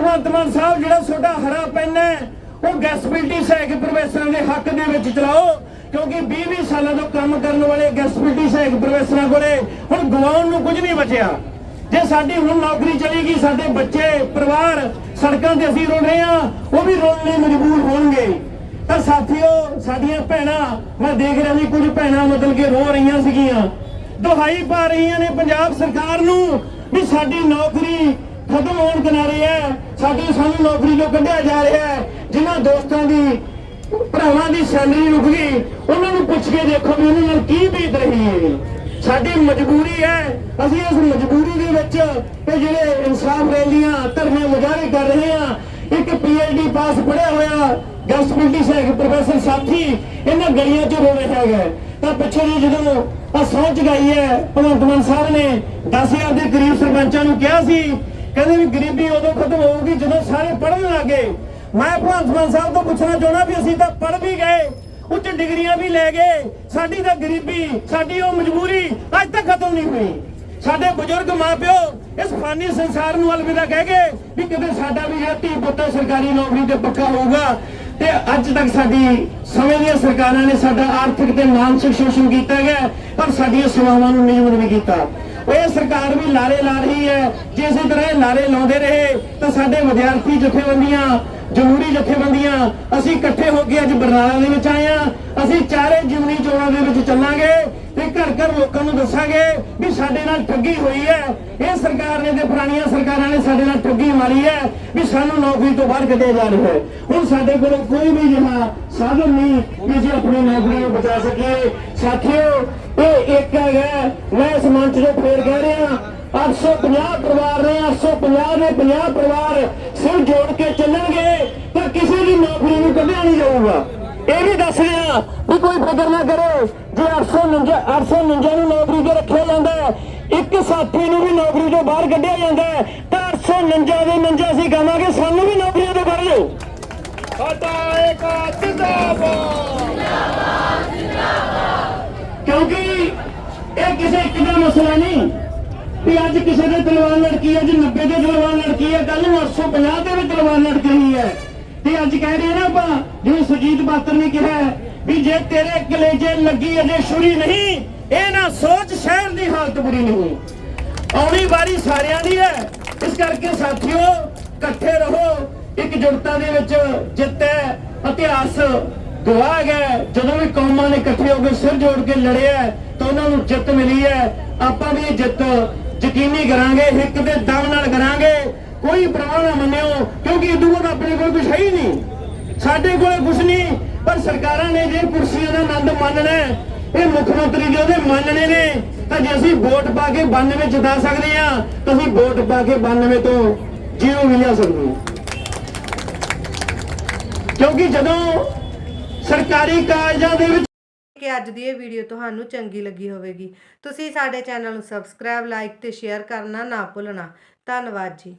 ਭਗਵੰਤ ਮਾਨ ਸਾਹਿਬ, ਜਿਹੜਾ ਤੁਹਾਡਾ ਹਰਾ ਪੈਨ ਉਹ ਗੈਸਪਿਲਟੀ ਸਹਾਇਕ ਪ੍ਰੋਫੈਸਰਾਂ ਦੇ ਹੱਕ ਦੇ ਵਿੱਚ ਚਲਾਓ, ਕਿਉਂਕਿ 20-20 ਸਾਲਾਂ ਤੋਂ ਕੰਮ ਕਰਨ ਵਾਲੇ ਗੈਸਪਿਲਟੀ ਸਹਾਇਕ ਪ੍ਰੋਫੈਸਰਾਂ ਕੋਲੇ ਹੁਣ ਗਵਾਉਣ ਨੂੰ ਕੁਝ ਨਹੀਂ ਬਚਿਆ। ਜੇ ਸਾਡੀ ਹੁਣ ਨੌਕਰੀ ਚਲੀ ਗਈ, ਸਾਡੇ ਬੱਚੇ, ਪਰਿਵਾਰ ਸੜਕਾਂ ਤੇ ਅਸੀਂ ਰੋ ਰਹੇ ਆ ਉਹ ਵੀ ਰੋਣ ਲਈ ਮਜਬੂਰ ਹੋਣਗੇ। ਤਾਂ ਸਾਥੀਓ, ਸਾਡੀਆਂ ਭੈਣਾਂ, ਮੈਂ ਦੇਖ ਰਿਹਾ ਸੀ ਕੁਝ ਭੈਣਾਂ ਮਤਲਬ ਕਿ ਰੋ ਰਹੀਆਂ ਸੀਗੀਆਂ। ਦੁਹਾਈ ਪਾ ਰਹੀਆਂ ਨੇ ਪੰਜਾਬ ਸਰਕਾਰ ਨੂੰ ਵੀ ਸਾਡੀ ਨੌਕਰੀ ਖਤਮ ਹੋਣ ਕਿਨਾਰੇ ਹੈ। ਸਾਡੀ ਸਾਨੂੰ ਨੌਕਰੀ ਤੋਂ ਕੱਢਿਆ ਜਾ ਰਿਹਾ ਹੈ। ਜਿਨ੍ਹਾਂ ਦੋਸਤਾਂ ਦੀ, ਭਰਾਵਾਂ ਦੀ ਸੈਲਰੀ ਰੁਕ ਗਈ, ਉਹਨਾਂ ਨੂੰ ਪੁੱਛ ਕੇ ਦੇਖੋ ਵੀ ਉਹਨਾਂ ਨਾਲ ਕੀ ਬੀਤ ਰਹੀ ਹੈ। ਸਾਡੀ ਮਜਬੂਰੀ ਹੈ। ਅਸੀਂ ਇਸ ਮਜਬੂਰੀ ਦੇ ਵਿੱਚ ਇਹ ਜਿਹੜੇ ਇਨਸਾਫ ਰੈਲੀਆਂ, ਧਰਨੇ ਮੁਜ਼ਾਹਰੇ ਕਰ ਰਹੇ ਹਾਂ। ਇੱਕ ਪੀਐਚਡੀ ਪਾਸ ਪੜਿਆ ਹੋਇਆ ਗੈਸਟਬਿਲਟੀ ਸਹਿਕ ਪ੍ਰੋਫੈਸਰ ਸਾਥੀ, ਇਹਨਾਂ ਗਲੀਆਂ 'ਚ ਰੋ ਰਿਹਾ ਹੈਗਾ। ਤਾਂ ਪਿੱਛੇ ਜੀ ਜਦੋਂ ਆ ਸਹੁੰ ਚੁਕਾਈ ਹੈ, ਭਗਵੰਤ ਮਾਨ ਸਾਹਿਬ ਨੇ 10000 ਦੇ ਕਰੀਬ ਸਰਪੰਚਾਂ ਨੂੰ ਕਿਹਾ ਸੀ ਕਹਿੰਦੇ ਵੀ ਗਰੀਬੀ ਉਦੋਂ ਖਤਮ ਹੋਊਗੀ ਜਦੋਂ ਸਾਰੇ ਪੜ੍ਹਨ ਲੱਗੇ ਮੈਂ ਭਗਵੰਤ ਸਾਹਿਬ ਤੋਂ ਪੁੱਛਣਾ ਚਾਹੁੰਦਾ ਵੀ ਅਸੀਂ ਤਾਂ ਪੜ੍ਹ ਵੀ ਗਏ, ਉੱਚ ਡਿਗਰੀਆਂ ਵੀ ਲੈ ਗਏ, ਸਾਡੀ ਤਾਂ ਗਰੀਬੀ, ਸਾਡੀ ਉਹ ਮਜਬੂਰੀ ਅੱਜ ਤੱਕ ਖਤਮ ਨਹੀਂ ਹੋਈ। ਸਾਡੇ ਬਜ਼ੁਰਗ ਮਾਪਿਓ ਇਸ ਫਾਨੀ ਸੰਸਾਰ ਨੂੰ ਅਲਵਿਦਾ ਕਹਿ ਗਏ ਵੀ ਕਿਤੇ ਸਾਡਾ ਵੀ ਜਿਹੜਾ ਧੀ ਪੁੱਤ, ਸਰਕਾਰੀ ਨੌਕਰੀ ਤੇ ਪੱਕਾ ਹੋਊਗਾ। ਤੇ ਅੱਜ ਤੱਕ ਸਾਡੀ ਸਮੇਂ ਦੀਆਂ ਸਰਕਾਰਾਂ ਨੇ ਸਾਡਾ ਆਰਥਿਕ ਤੇ ਮਾਨਸਿਕ ਸ਼ੋਸ਼ਣ ਕੀਤਾ ਗਿਆ, ਪਰ ਸਾਡੀਆਂ ਸੇਵਾਵਾਂ ਨੂੰ ਨਿਯਮਿਤ ਨਹੀਂ ਕੀਤਾ। ਇਹ ਸਰਕਾਰ ਵੀ ਲਾਰੇ ਲਾ ਰਹੀ ਹੈ। ਜੇ ਇਸੇ ਤਰ੍ਹਾਂ ਇਹ ਲਾਰੇ ਲਾਉਂਦੇ ਰਹੇ, ਤਾਂ ਸਾਡੇ ਵਿਦਿਆਰਥੀ ਜਥੇਬੰਦੀਆਂ ਜਮਹੂਰੀ ਜਥੇਬੰਦੀਆਂ, ਅਸੀਂ ਇਕੱਠੇ ਹੋ ਕੇ ਅੱਜ ਬਰਨਾਲਾ ਦੇ ਵਿੱਚ ਆਏ ਆ ਅਸੀਂ ਚਾਰੇ ਜਿਮਨੀ ਚੋਣਾਂ ਦੇ ਵਿੱਚ ਚੱਲਾਂਗੇ। ਤੇ ਘਰ ਘਰ ਲੋਕਾਂ ਨੂੰ ਦੱਸਾਂਗੇ ਵੀ ਸਾਡੇ ਨਾਲ ਠੱਗੀ ਹੋਈ ਹੈ। ਇਹ ਸਰਕਾਰ ਨੇ ਤੇ ਪੁਰਾਣੀਆਂ ਸਰਕਾਰਾਂ ਨੇ ਸਾਡੇ ਨਾਲ ਠੱਗੀ ਮਾਰੀ ਹੈ ਵੀ ਸਾਨੂੰ ਨੌਕਰੀ ਤੋਂ ਬਾਹਰ ਕੱਢਿਆ ਜਾ ਰਿਹਾ ਹੈ। ਹੁਣ ਸਾਡੇ ਕੋਲ ਕੋਈ ਵੀ ਜਿਹਾ ਸਾਧਨ ਨਹੀਂ ਕਿ ਅਸੀਂ ਆਪਣੀ ਨੌਕਰੀ ਨੂੰ ਬਚਾ ਸਕੀਏ। ਸਾਥੀਓ, ਇਹ ਇੱਕ ਹੈਗਾ ਮੈਂ ਇਸ ਮੰਚ ਤੋਂ ਫੇਰ ਕਹਿ ਰਿਹਾ 850 ਪਰਿਵਾਰ ਨੇ 850 ਨੇ 50 ਪਰਿਵਾਰ ਸਿਰ ਜੋੜ ਕੇ ਚੱਲਣਗੇ ਤਾਂ ਕਿਸੇ ਦੀ ਨੌਕਰੀ ਨੂੰ ਕੱਢਿਆ ਨਹੀਂ ਜਾਊਗਾ। ਇਹ ਵੀ ਦੱਸ ਰਿਹਾ ਵੀ ਕੋਈ ਫਿਕਰ ਨਾ ਕਰੋ ਜੇ 849 849 ਨੂੰ ਨੌਕਰੀ ਤੇ ਰੱਖਿਆ ਜਾਂਦਾ ਹੈ ਇੱਕ ਸਾਥੀ ਨੂੰ ਵੀ ਨੌਕਰੀ ਤੋਂ ਬਾਹਰ ਕੱਢਿਆ ਜਾਂਦਾ ਹੈ ਤਾਂ 849 ਦੇ ਮੰਜਾ ਅਸੀਂ ਕਹਾਂਗੇ ਸਾਨੂੰ ਵੀ ਨੌਕਰੀਆਂ ਤੋਂ ਕੱਢ ਲਓ ਸਾਡਾ ਇੱਕ ਜਿੰਦਾਬਾਦ। ਕਿਉਂਕਿ ਇਹ ਕਿਸੇ ਇੱਕ ਦਾ ਮਸਲਾ ਨਹੀਂ ਵੀ ਅੱਜ ਕਿਸੇ ਦੇ ਤਲਵਾਰ ਲੜਕੀ ਹੈ ਅੱਜ 90 ਦੇ ਤਲਵਾਰ ਲੜਕੀ ਹੈ ਕੱਲ ਨੂੰ 850 ਦੇ ਵੀ ਤਲਵਾਰ ਲੜਕ ਅੱਜ ਕਹਿ ਰਹੇ ਨਾ ਆਪਾਂ ਜਿਵੇਂ ਸੁਜੀਤ ਬਾਤਰ ਨੇ ਕਿਹਾ ਵੀ ਜੇ ਤੇਰੇ ਕਲੇਜੇ ਲੱਗੀ ਅਜੇ ਛੁਰੀ ਨਹੀਂ, ਇਹ ਨਾ ਸੋਚ ਸ਼ਹਿਰ ਦੀ ਹਾਲਤ ਬੁਰੀ ਨਹੀਂ ਆਉਣੀ ਵਾਰੀ ਸਾਰਿਆਂ ਦੀ ਹੈ। ਇਸ ਕਰਕੇ ਸਾਥੀਓ, ਇਕੱਠੇ ਰਹੋ। ਇੱਕ ਜੁਟਤਾ ਦੇ ਵਿੱਚ ਜਿੱਤ ਹੈ, ਇਤਿਹਾਸ ਗਵਾਹ ਹੈ। ਜਦੋਂ ਵੀ ਕੌਮਾਂ ਨੇ ਇਕੱਠੇ ਹੋ ਕੇ ਸਿਰ ਜੋੜ ਕੇ ਲੜਿਆ ਤਾਂ ਉਹਨਾਂ ਨੂੰ ਜਿੱਤ ਮਿਲੀ ਹੈ। ਆਪਾਂ ਵੀ ਇਹ ਜਿੱਤ ਯਕੀਨੀ ਕਰਾਂਗੇ, ਹਿੱਕ ਦੇ ਦਮ ਨਾਲ ਕਰਾਂਗੇ। ਕੋਈ ਪਰਵਾਹ ਨਾ ਮੰਨਿਓ, ਕਿਉਂਕਿ ਇਦੋਂ ਬਾਅਦ ਆਪਣੇ ਕੋਲ ਕੁਝ ਹੈ ਹੀ ਨਹੀਂ। ਸਾਡੇ ਕੋਲੇ ਕੁਝ ਨਹੀਂ, ਪਰ ਸਰਕਾਰਾਂ ਨੇ ਜੇ ਕੁਰਸੀਆਂ ਦਾ ਆਨੰਦ ਮਾਣਨਾ ਇਹ ਮੁੱਖ ਮੰਤਰੀ ਜੀ ਉਹਦੇ ਮੰਨਣੇ ਨੇ, ਤਾਂ ਜੇ ਅਸੀਂ ਵੋਟ ਪਾ ਕੇ 92 ਜਿਤਾ ਸਕਦੇ ਆ ਤਾਂ ਵੋਟ ਪਾ ਕੇ 92 ਤੋਂ ਜ਼ੀਰੋ ਵੀ ਲਿਆ ਸਕਦੇ ਹਾਂ। ਕਿਉਂਕਿ ਜਦੋਂ ਸਰਕਾਰੀ ਕਾਰਜਾਂ ਦੇ ਵਿੱਚ ਕਿ ਅੱਜ ਦੀ ਇਹ ਵੀਡੀਓ ਤੁਹਾਨੂੰ ਚੰਗੀ ਲੱਗੀ ਹੋਵੇਗੀ, ਤੁਸੀਂ ਸਾਡੇ ਚੈਨਲ ਨੂੰ ਸਬਸਕ੍ਰਾਈਬ ਲਾਈਕ ਤੇ ਸ਼ੇਅਰ ਕਰਨਾ ਨਾ ਭੁੱਲਣਾ। ਧੰਨਵਾਦ ਜੀ।